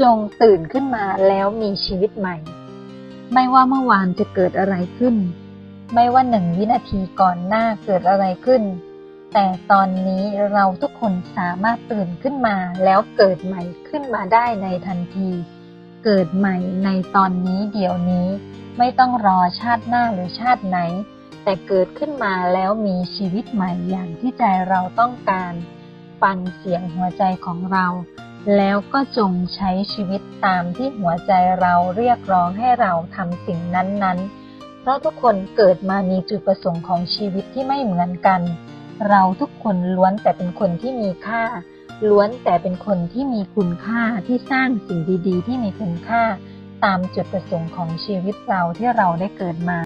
จงตื่นขึ้นมาแล้วมีชีวิตใหม่ ไม่ว่าเมื่อวานจะเกิดอะไรขึ้น ไม่ว่าหนึ่งวินาทีก่อนหน้าเกิดอะไรขึ้น แต่ตอนนี้เราทุกคนสามารถตื่นขึ้นมาแล้วเกิดใหม่ขึ้นมาได้ในทันที เกิดใหม่ในตอนนี้เดี๋ยวนี้ ไม่ต้องรอชาติหน้าหรือชาติไหน แต่เกิดขึ้นมาแล้วมีชีวิตใหม่อย่างที่ใจเราต้องการ ฟังเสียงหัวใจของเรา แล้วก็จงใช้ชีวิตตามที่หัวใจเราเรียกร้องให้เราทำสิ่งนั้นๆ เพราะทุกคนเกิดมามีจุดประสงค์ของชีวิตที่ไม่เหมือนกัน เราทุกคนล้วนแต่เป็นคนที่มีค่า ล้วนแต่เป็นคนที่มีคุณค่าที่สร้างสิ่งดีๆ ที่มีคุณค่า ตามจุดประสงค์ของชีวิตเราที่เราได้เกิดมา